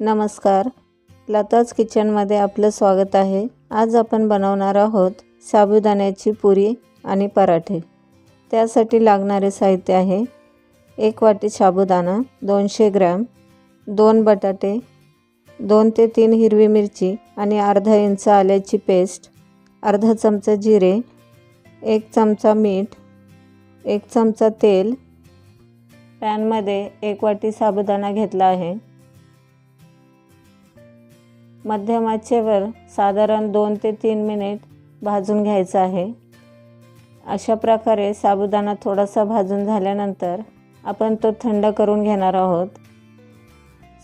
नमस्कार. लताज किचनमध्ये आपलं स्वागत आहे. आज आपण बनवणार आहोत साबुदाण्याची पुरी आणि पराठे. त्यासाठी लागणारे साहित्य आहे एक वाटी साबुदाणा दोनशे ग्रॅम दोन बटाटे दोन ते तीन हिरवी मिरची आणि अर्धा इंच आल्याची पेस्ट अर्धा चमचा जिरे एक चमचा मीठ एक चमचा तेल. पॅनमध्ये एक वाटी साबुदाणा घेतला आहे. मध्यम आचेवर साधारण दोन ते तीन मिनिट भाजून घ्यायचं आहे. अशा प्रकारे साबुदाणा थोडासा भाजून झाल्यानंतर आपण तो थंड करून घेणार आहोत.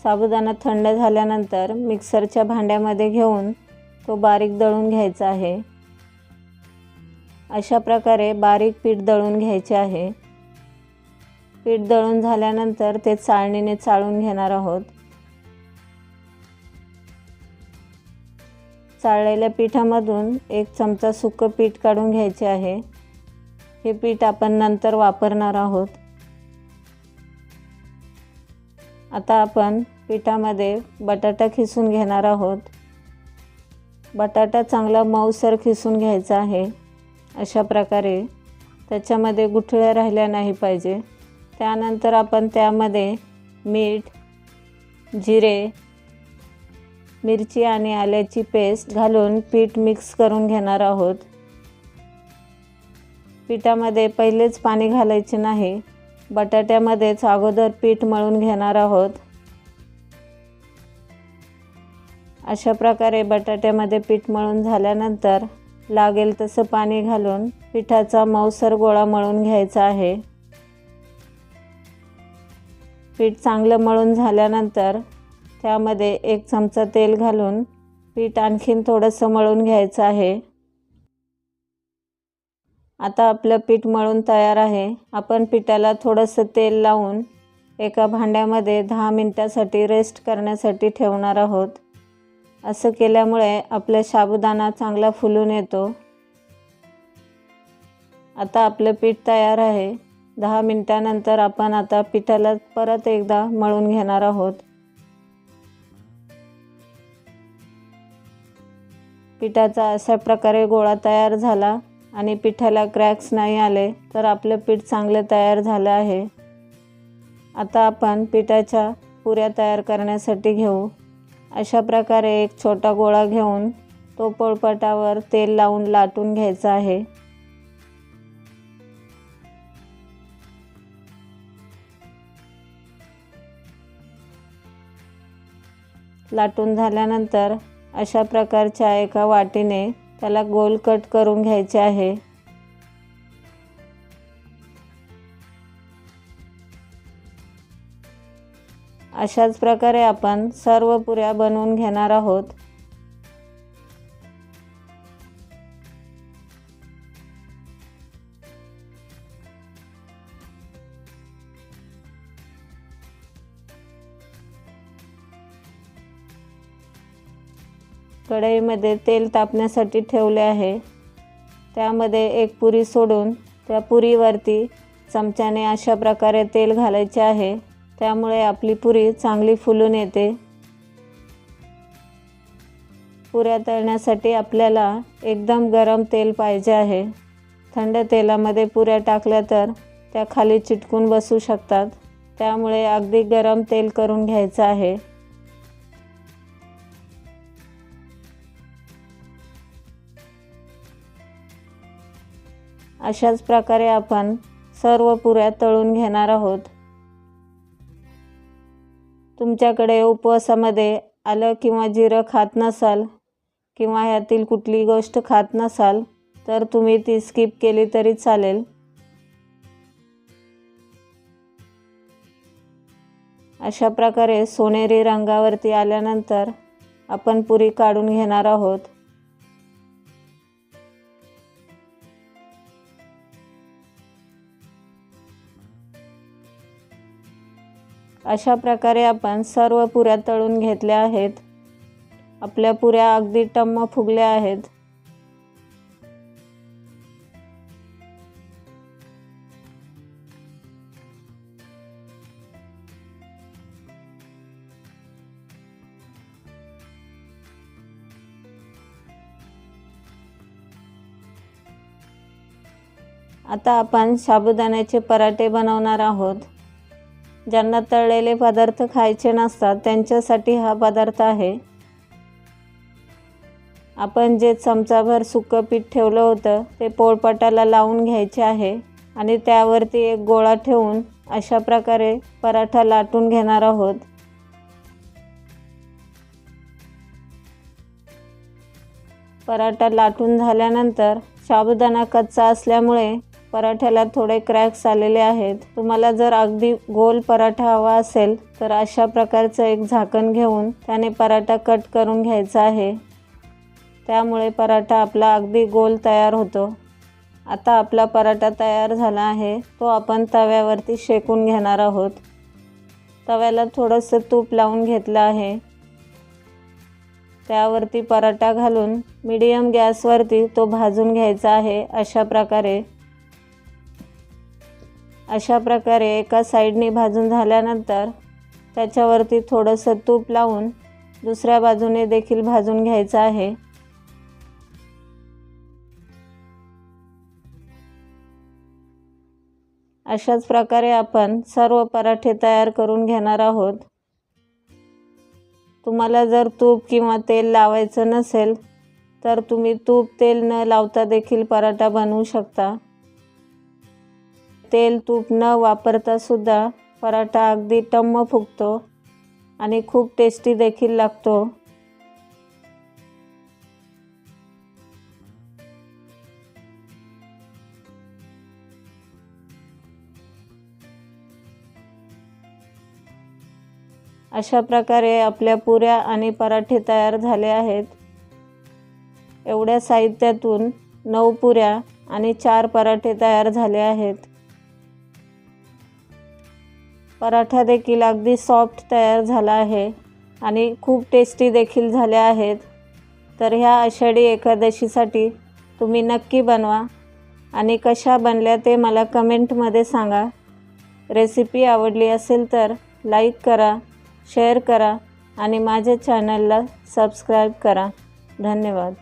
साबुदाणा थंड झाल्यानंतर मिक्सरच्या भांड्यामध्ये घेऊन तो बारीक दळून घ्यायचा आहे. अशा प्रकारे बारीक पीठ दळून घ्यायचे आहे. पीठ दळून झाल्यानंतर ते चाळणीने चाळून घेणार आहोत. चाळलेल्या पिठामधून एक चमचा सुकं पीठ काढून घ्यायचे आहे. हे पीठ आपण नंतर वापरणार आहोत. आता आपण पिठामध्ये बटाटा खिसून घेणार आहोत. बटाटा चांगला मऊसर खिसून घ्यायचा आहे. अशा प्रकारे त्याच्यामध्ये गुठळ्या राहिल्या नाही पाहिजे. त्यानंतर आपण त्यामध्ये मीठ जिरे मिरची आणि आल्याची पेस्ट घालून पीठ मिक्स करून घेणार आहोत. पिठामध्ये पहिलेच पाणी घालायचे नाही. बटाट्यामध्येच अगोदर पीठ मळून घेणार आहोत. अशा प्रकारे बटाट्यामध्ये पीठ मळून झाल्यानंतर लागेल तसं पाणी घालून पिठाचा मऊसर गोळा मळून घ्यायचा आहे. पीठ चांगलं मळून झाल्यानंतर त्यामध्ये एक चमचा तेल घालून पीठ आणखीन थोडंसं मळून घ्यायचं आहे. आता आपलं पीठ मळून तयार आहे. आपण पिठाला थोडंसं तेल लावून एका भांड्यामध्ये दहा मिनटासाठी रेस्ट करण्यासाठी ठेवणार आहोत. असं केल्यामुळे आपला साबुदाणा चांगला फुलून येतो. आता आपलं पीठ तयार आहे. दहा मिनटानंतर आपण आता पिठाला परत एकदा मळून घेणार आहोत. पिठाचा अशा प्रकारे गोळा तयार झाला आणि पिठाला क्रॅक्स नाही आले तर आपलं पीठ चांगलं तयार झालं आहे. आता आपण पिठाच्या पुऱ्या तयार करण्यासाठी घेऊ. अशा प्रकारे एक छोटा गोळा घेऊन तो पोळपाटावर तेल लावून लाटून घ्यायचा आहे. लाटून झाल्यानंतर अशा प्रकारच्या एका वाटीने त्याला गोल कट करून घ्यायचे आहे. अशाच प्रकारे आपण सर्व पुऱ्या बनवून घेणार आहोत. कढईमध्ये तेल तापण्यासाठी ठेवले आहे. त्यामध्ये एक पुरी सोडून त्या पुरीवरती चमच्याने अशा प्रकारे तेल घालायचे आहे. त्यामुळे आपली पुरी चांगली फुलून येते. पुऱ्या तळण्यासाठी आपल्याला एकदम गरम तेल पाहिजे आहे. थंड तेलामध्ये पुऱ्या टाकल्या तर त्या खाली चिटकून बसू शकतात. त्यामुळे अगदी गरम तेल करून घ्यायचं आहे. अशाच प्रकारे आपण सर्व पुऱ्या तळून घेणार आहोत. तुमच्याकडे उपवासामध्ये आलं किंवा जिरं खात नसाल किंवा ह्यातील कुठली गोष्ट खात नसाल तर तुम्ही ती स्किप केली तरी चालेल. अशा प्रकारे सोनेरी रंगावरती आल्यानंतर आपण पुरी काढून घेणार आहोत. अशा प्रकारे आपण सर्व पुऱ्या तळून घेतल्या आहेत. आपल्या पुऱ्या अगदी टम्म फुगल्या आहेत. आता आपण साबुदाण्याचे पराठे बनवणार आहोत. ज्यांना तळलेले पदार्थ खायचे नसतात त्यांच्यासाठी हा पदार्थ आहे. आपण जे चमचाभर सुकं पीठ ठेवलं होतं ते पोळपाटाला लावून घ्यायचे आहे आणि त्यावरती एक गोळा ठेवून अशा प्रकारे पराठा लाटून घेणार आहोत. पराठा लाटून झाल्यानंतर साबुदाणा कच्चा असल्यामुळे पराठ्याला थोडे क्रॅक्स आलेले आहेत. तुम्हाला जर अगदी गोल पराठा हवा असेल तर अशा प्रकारचं एक झाकण घेऊन त्याने पराठा कट करून घ्यायचा आहे. त्यामुळे पराठा आपला अगदी गोल तयार होतो. आता आपला पराठा तयार झाला आहे. तो आपण तव्यावरती शेकून घेणार आहोत. तव्याला थोडंसं तूप लावून घेतलं आहे. त्यावरती पराठा घालून मीडियम गॅसवरती तो भाजून घ्यायचा आहे अशा प्रकारे. अशा प्रकारे एका साईडने भाजून झाल्यानंतर त्याच्यावरती थोडंसं तूप लावून दुसऱ्या बाजूने देखील भाजून घ्यायचं आहे. अशाच प्रकारे आपण सर्व पराठे तयार करून घेणार आहोत. तुम्हाला जर तूप किंवा तेल लावायचं नसेल तर तुम्ही तूप तेल न लावता देखील पराठा बनवू शकता. तेल तूप न वापरता सुद्धा पराठा अगदी टम्म फुगतो आणि खूप टेस्टी देखील लागतो. अशा प्रकारे आपल्या पुऱ्या आणि पराठे तयार झाले आहेत. एवढ्या साहित्यातून नऊ पुऱ्या आणि चार पराठे तयार झाले आहेत. पराठा देखील अगदी सॉफ्ट तयार झाला आहे आणि खूप टेस्टी देखील झाले आहेत. तर ह्या आषाढी एकादशीसाठी तुम्ही नक्की बनवा आणि कशा बनल्या ते मला कमेंटमध्ये सांगा. रेसिपी आवडली असेल तर लाईक करा शेअर करा आणि माझ्या चॅनलला सबस्क्राईब करा. धन्यवाद.